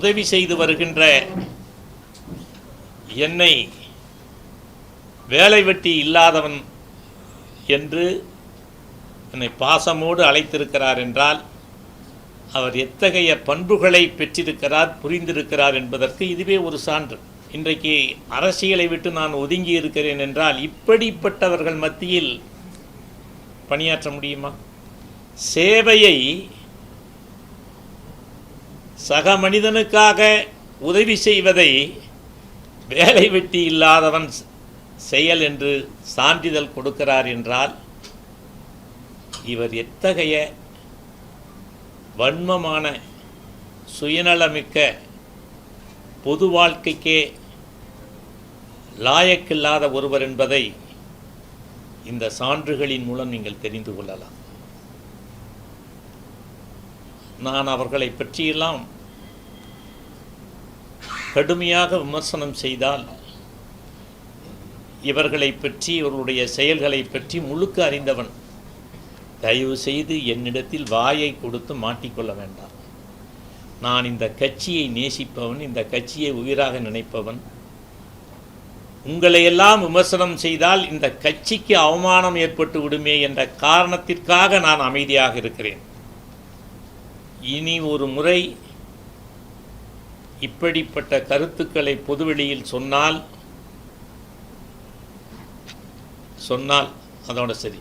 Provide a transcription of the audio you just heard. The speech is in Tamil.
உதவி செய்து வருகின்ற என்னை வேலை வெட்டி இல்லாதவன் என்று என்னை பாசமோடு அழைத்திருக்கிறார் என்றால் அவர் எத்தகைய பண்புகளை பெற்றிருக்கிறார் புரிந்திருக்கிறார் என்பதற்கு இதுவே ஒரு சான்று. இன்றைக்கு அரசியலை விட்டு நான் ஒதுங்கி இருக்கிறேன் என்றால் இப்படிப்பட்டவர்கள் மத்தியில் பணியாற்ற முடியுமா? சேவையை சக மனிதனுக்காக உதவி செய்வதை வேலை வெட்டி இல்லாதவன் செயல் என்று சான்றிதழ் கொடுக்கிறார் என்றால் இவர் எத்தகைய வன்மமான சுயநலமிக்க பொது வாழ்க்கைக்கே லாயக்கில்லாத ஒருவர் என்பதை இந்த சான்றுகளின் மூலம் நீங்கள் தெரிந்து கொள்ளலாம். நான் அவர்களை பற்றியெல்லாம் கடுமையாக விமர்சனம் செய்தால் இவர்களை பற்றி இவர்களுடைய செயல்களை பற்றி முழுக்க அறிந்தவன் தயவு செய்து என்னிடத்தில் வாயை கொடுத்து மாட்டிக்கொள்ள வேண்டாம். நான் இந்த கட்சியை நேசிப்பவன் இந்த கட்சியை உயிராக நினைப்பவன். உங்களையெல்லாம் விமர்சனம் செய்தால் இந்த கட்சிக்கு அவமானம் ஏற்பட்டு விடுமே என்ற காரணத்திற்காக நான் அமைதியாக இருக்கிறேன். இனி ஒரு முறை இப்படிப்பட்ட கருத்துக்களை பொதுவெளியில் சொன்னால் சொன்னால் அதோட சரி.